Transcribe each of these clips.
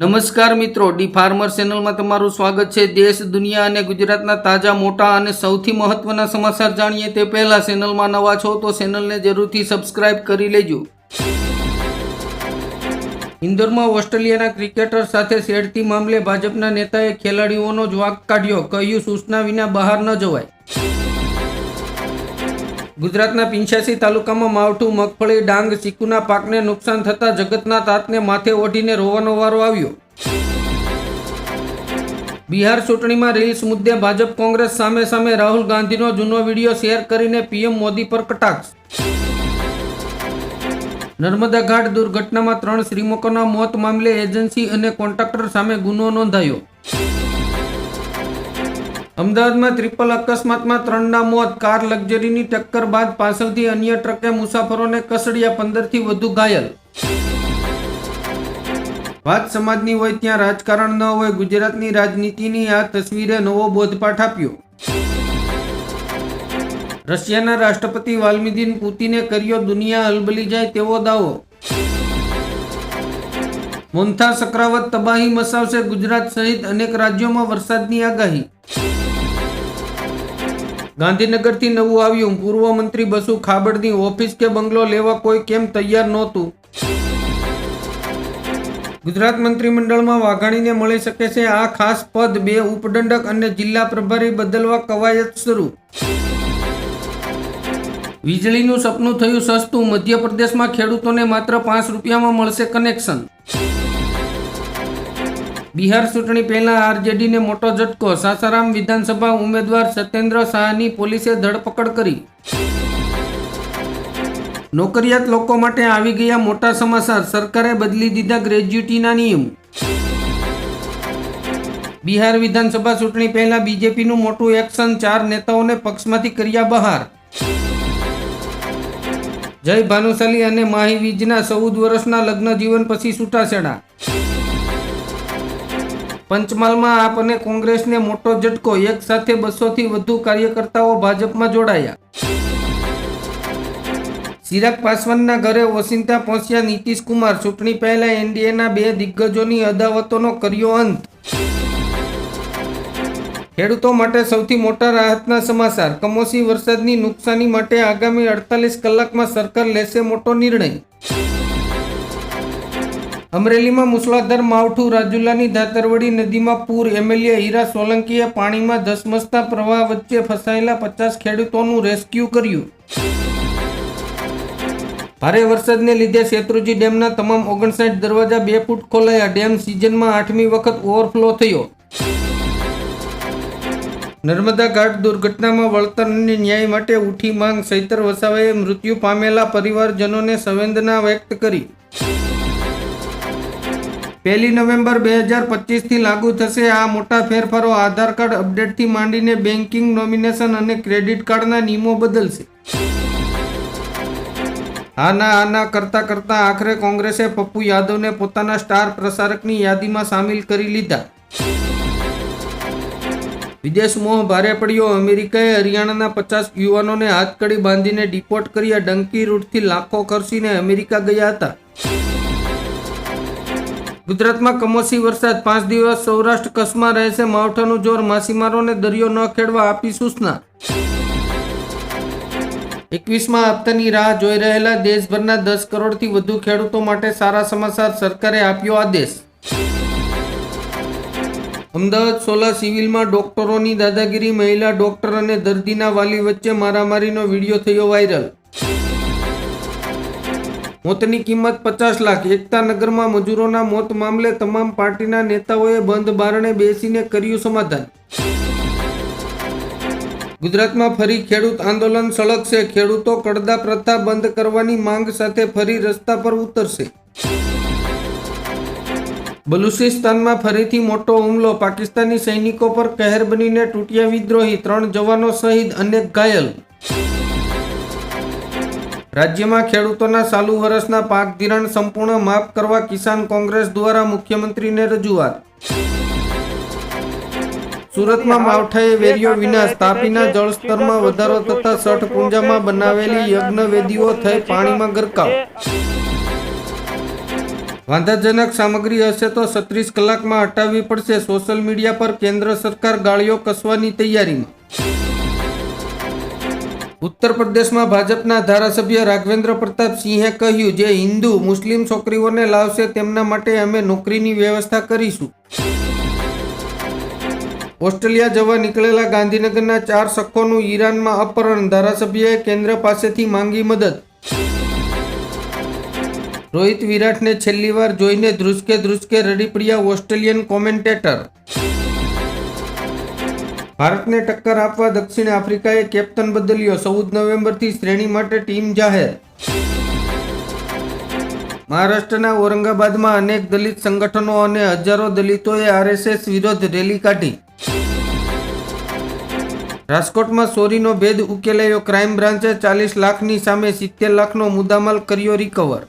નમસ્કાર મિત્રો, D farmer ચેનલમાં તમારું સ્વાગત છે. દેશ, દુનિયા અને ગુજરાતના તાજા, મોટા અને સૌથી મહત્વના સમાચાર જાણીએ તે પહેલા ચેનલમાં નવા છો તો ચેનલને જરૂરથી સબસ્ક્રાઇબ કરી લેજો. ઇન્દોરમાં ઓસ્ટ્રેલિયાના ક્રિકેટર સાથે શેડતી મામલે ભાજપના નેતાએ ખેલાડીઓનો જ વાક કાઢ્યો. કહ્યું, સૂચના વિના બહાર ન જવાય. ગુજરાતના પિંછાસી તાલુકામાં માવઠું, મગફળી, ડાંગ, ચીકુના પાકને નુકસાન થતાં જગતના તાતને માથે ઓઢીને રોવાનો વારો આવ્યો. બિહાર ચૂંટણીમાં રીલ્સ મુદ્દે ભાજપ કોંગ્રેસ સામે સામે રાહુલ ગાંધીનો જૂનો વીડિયો શેર કરીને પીએમ મોદી પર કટાક્ષ. નર્મદા ઘાટ દુર્ઘટનામાં ત્રણ શ્રીમકોના મોત મામલે એજન્સી અને કોન્ટ્રાક્ટર સામે ગુનો નોંધાયો. અમદાવાદમાં ટ્રિપલ અકસ્માતમાં ત્રણના મોત, કાર લક્ઝરીની ટક્કર બાદ પાછળથી અન્ય ટ્રકે મુસાફરોને કસડ્યા પંદરથી વધુ ઘાયલ. વાત સમાજની હોય ત્યાં રાજકારણ ન હોય, ગુજરાતની રાજનીતિની આ તસવીરે નવો બોધપાઠ આપ્યો. રશિયાના રાષ્ટ્રપતિ વાલ્મીદિન પુતિને કર્યો દુનિયા હલબલી જાય તેવો દાવો. મોન્થા સક્રાવત તબાહી મસાવશે ગુજરાત સહિત અનેક રાજ્યોમાં વરસાદની આગાહી. ગાંધીનગરથી નવું આવ્યું. પૂર્વ મંત્રી બસુ ખાબડની ઓફિસ કે બંગલો લેવા કોઈ કેમ તૈયાર નહોતું? ગુજરાત મંત્રીમંડળમાં વાઘાણીને મળી શકે છે આ ખાસ પદ. બે ઉપદંડક અને જિલ્લા પ્રભારી બદલવા કવાયત શરૂ. વીજળીનું સપનું થયું સસ્તું. મધ્યપ્રદેશમાં ખેડૂતોને માત્ર પાંચ રૂપિયામાં મળશે કનેક્શન. બિહાર ચૂંટણી પહેલા આરજેડીને મોટો ઝટકો. સાસારામ વિધાનસભા ઉમેદવાર સત્યેન્દ્ર શાહની પોલીસે ધરપકડ કરી. નોકરિયાત લોકો માટે આવી ગયા મોટા સમાચાર. સરકારે બદલી દીધા ગ્રેજ્યુટીના નિયમ. બિહાર વિધાનસભા ચૂંટણી પહેલા બીજેપીનું મોટું એક્શન ચાર નેતાઓને પક્ષમાંથી કર્યા બહાર. જય ભાનુશાલી અને માહી વીજના ચૌદ વર્ષના લગ્ન જીવન પછી છૂટાછેડા. પંચમહાલમાં આપ અને કોંગ્રેસને મોટો ઝટકો, એક સાથે બસોથી વધુ કાર્યકર્તાઓ ભાજપમાં જોડાયા. ચિરાગ પાસવાનના ઘરે ઓશિંતા પહોંચ્યા નીતિશ કુમાર. ચૂંટણી પહેલા એનડીએના બે દિગ્ગજોની અદાવતોનો કર્યો અંત. ખેડૂતો માટે સૌથી મોટા રાહતના સમાચાર. કમોસી વરસાદની નુકસાની માટે આગામી અડતાલીસ કલાકમાં સરકાર લેશે મોટો નિર્ણય. અમરેલીમાં મુસળાધાર માવઠું, રાજુલાની ધાતરવડી નદીમાં પૂર એમએલએ હીરા સોલંકીએ પાણીમાં ધસમસતા પ્રવાહ વચ્ચે ફસાયેલા પચાસ ખેડૂતોનું રેસ્ક્યુ કર્યું. ભારે વરસાદને લીધે શેત્રુજી ડેમના તમામ ઓગણસાઠ દરવાજા બે ફૂટ ખોલાયા. ડેમ સિઝનમાં આઠમી વખત ઓવરફ્લો થયો. નર્મદા ઘાટ દુર્ઘટનામાં વળતર અને ન્યાય માટે ઉઠી માંગ, સૈતર વસાવાએ મૃત્યુ પામેલા પરિવારજનોને સંવેદના વ્યક્ત કરી. પહેલી નવેમ્બર બે હજાર પચીસથી લાગુ થશે આ મોટા ફેરફારો આધાર કાર્ડ અપડેટથી માંડીને બેન્કિંગ નોમિનેશન અને ક્રેડિટ કાર્ડના નિયમો બદલશે. આના આના કરતા કરતા આખરે કોંગ્રેસે પપ્પુ યાદવને પોતાના સ્ટાર પ્રસારકની યાદીમાં સામેલ કરી લીધા. વિદેશ મોહ ભારે પડ્યો. અમેરિકાએ હરિયાણાના પચાસ યુવાનોને હાથકડી બાંધીને ડિપોર્ટ કર્યા ડંકી રૂટથી લાખો ખર્ચીને અમેરિકા ગયા હતા. ગુજરાતમાં કમોસી વરસાદ પાંચ દિવસ સૌરાષ્ટ્ર કચ્છમાં રહેશે માવઠાનું જોર માછીમારોને દરિયો ન ખેડવા આપી સૂચના. એકવીસમાં હપ્તાની રાહ જોઈ રહેલા દેશભરના દસ કરોડથી વધુ ખેડૂતો માટે સારા સમાચાર સરકારે આપ્યો આદેશ. અમદાવાદ સોલા સિવિલમાં ડોક્ટરોની દાદાગીરી, મહિલા ડોક્ટર અને દર્દીના વાલી વચ્ચે મારામારીનો વીડિયો થયો વાયરલ. મોતની કિંમત પચાસ લાખ. એકતા નગરમાં મજૂરોના મોત મામલે તમામ પાર્ટીના નેતાઓએ બંધ બારણે બેસીને કર્યું સમાધાન. ગુજરાતમાં ફરી ખેડૂત આંદોલન સળગશે. ખેડૂતો કડદા પ્રથા બંધ કરવાની માંગ સાથે ફરી રસ્તા પર ઉતરશે. બલુચિસ્તાનમાં ફરીથી મોટો હુમલો. પાકિસ્તાની સૈનિકો પર કહેર બનીને તૂટ્યા વિદ્રોહી. ત્રણ જવાનો શહીદ અનેક ઘાયલ. રાજ્યમાં ખેડૂતોના ચાલુ વર્ષના પાક ધિરાણ સંપૂર્ણ માફ કરવા કિસાન કોંગ્રેસ દ્વારા મુખ્યમંત્રીને રજૂઆત. સુરતમાં માવઠાએ વેર્યો વિનાશ તાપીના જળસ્તરમાં વધારો થતા સઠ પૂંજામાં બનાવેલી યજ્ઞ વેદીઓ થઈ પાણીમાં ગરકાવ. વાંધાજનક સામગ્રી હશે તો છત્રીસ કલાકમાં હટાવવી પડશે. સોશિયલ મીડિયા પર કેન્દ્ર સરકાર ગાળીઓ કસવાની તૈયારીમાં. ઉત્તર પ્રદેશમાં ભાજપના ધારાસભ્ય રાઘવેન્દ્ર પ્રતાપ સિંહે કહ્યું, જે હિન્દુ, મુસ્લિમ છોકરીઓને લાવશે, તેમના માટે અમે નોકરીની વ્યવસ્થા કરીશું. ઓસ્ટ્રેલિયા જવા નીકળેલા ગાંધીનગરના ચાર સખોનું ઈરાનમાં અપહરણ, ધારાસભ્યએ કેન્દ્ર પાસેથી માંગી મદદ. રોહિત વિરાટને છેલ્લી વાર જોઈને ધ્રુસકે ધ્રુસકે રડી પડ્યા ઓસ્ટ્રેલિયન કોમેન્ટેટર. ભારતને ટક્કર આપવા દક્ષિણ આફ્રિકાએ કેપ્ટન બદલ્યો ચૌદ નવેમ્બરથી શ્રેણી માટે ટીમ જાહેર. મહારાષ્ટ્રના ઔરંગાબાદમાં અનેક દલિત સંગઠનો અને હજારો દલિતોએ આરએસએસ વિરોધ રેલી કાઢી. રાજકોટમાં ચોરીનો ભેદ ઉકેલાયો, ક્રાઇમ બ્રાન્ચે ચાલીસ લાખની સામે સિત્તેર લાખનો મુદ્દામાલ કર્યો રિકવર.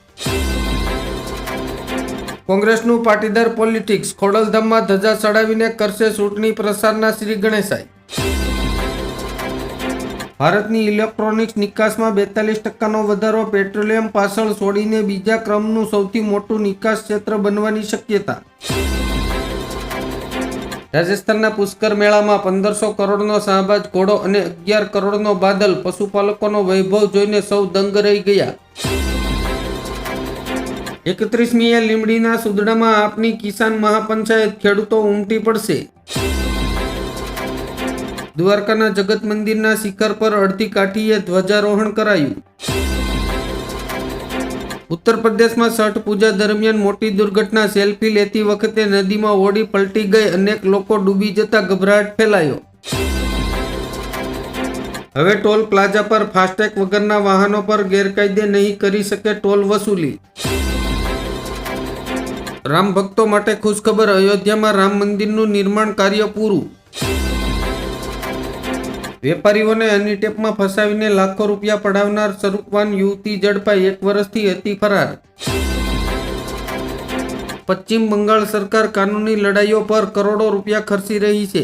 કોંગ્રેસનું પાટીદાર પોલિટિક્સ ખોડલધામમાં ધજા ચડાવીને કરશે ચૂંટણી પ્રસારના શ્રી ગણેશાઈ. ભારતની ઇલેક્ટ્રોનિક્સ નિકાસમાં બેતાલીસ ટકાનો વધારો પેટ્રોલિયમ પાછળ છોડીને બીજા ક્રમનું સૌથી મોટું નિકાસ ક્ષેત્ર બનવાની શક્યતા. રાજસ્થાનના પુષ્કર મેળામાં પંદરસો કરોડનો શાહબાજ ઘોડો અને અગિયાર કરોડનો બાદલ પશુપાલકોનો વૈભવ જોઈને સૌ દંગ રહી ગયા. એકત્રીસમીએ લીમડીના સુદડામાં આપની કિસાન મહાપંચાયત ખેડૂતો ઉમટી પડશે. દ્વારકાના જગત મંદિરના શિખર પર અડધી કાઠીએ ધ્વજારોહણ કરાયું. ઉત્તર પ્રદેશમાં છઠ પૂજા દરમિયાન મોટી દુર્ઘટના સેલ્ફી લેતી વખતે નદીમાં હોડી પલટી ગઈ અનેક લોકો ડૂબી જતા ગભરાટ ફેલાયો. હવે ટોલ પ્લાઝા પર ફાસ્ટેગ વગરના વાહનો પર ગેરકાયદે નહીં કરી શકે ટોલ વસૂલી. રામ ભક્તો માટે ખુશખબર અયોધ્યામાં રામ મંદિરનું નિર્માણ કાર્ય પૂરું. વેપારીઓને ટેપમાં ફસાવીને લાખો રૂપિયા પડાવનાર સ્વરૂપવાન યુવતી ઝડપાઈ એક વર્ષથી હતી ફરાર. પશ્ચિમ બંગાળ સરકાર કાનૂની લડાઈઓ પર કરોડો રૂપિયા ખર્ચી રહી છે.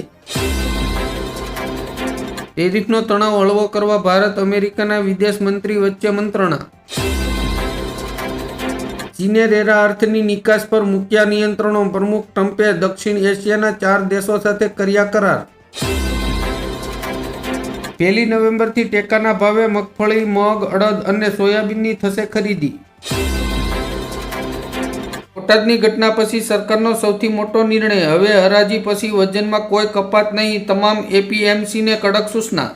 ટેરિફનો તણાવ હળવો કરવા ભારત અમેરિકાના વિદેશ મંત્રી વચ્ચે મંત્રણા. ચીને અર્થની નિકાસ પર મૂક્યા નિયંત્રણો પ્રમુખ ટ્રમ્પે દક્ષિણ એશિયાના ચાર દેશો સાથે કર્યા કરાર. પહેલી નવેમ્બરથી ટેકાના ભાવે મગફળી, મગ, અડદ અને સોયાબીનની થશે ખરીદી. બોટાદની ઘટના પછી સરકારનો સૌથી મોટો નિર્ણય. હવે હરાજી પછી વજનમાં કોઈ કપાત નહીં, તમામ એપીએમસીને કડક સૂચના.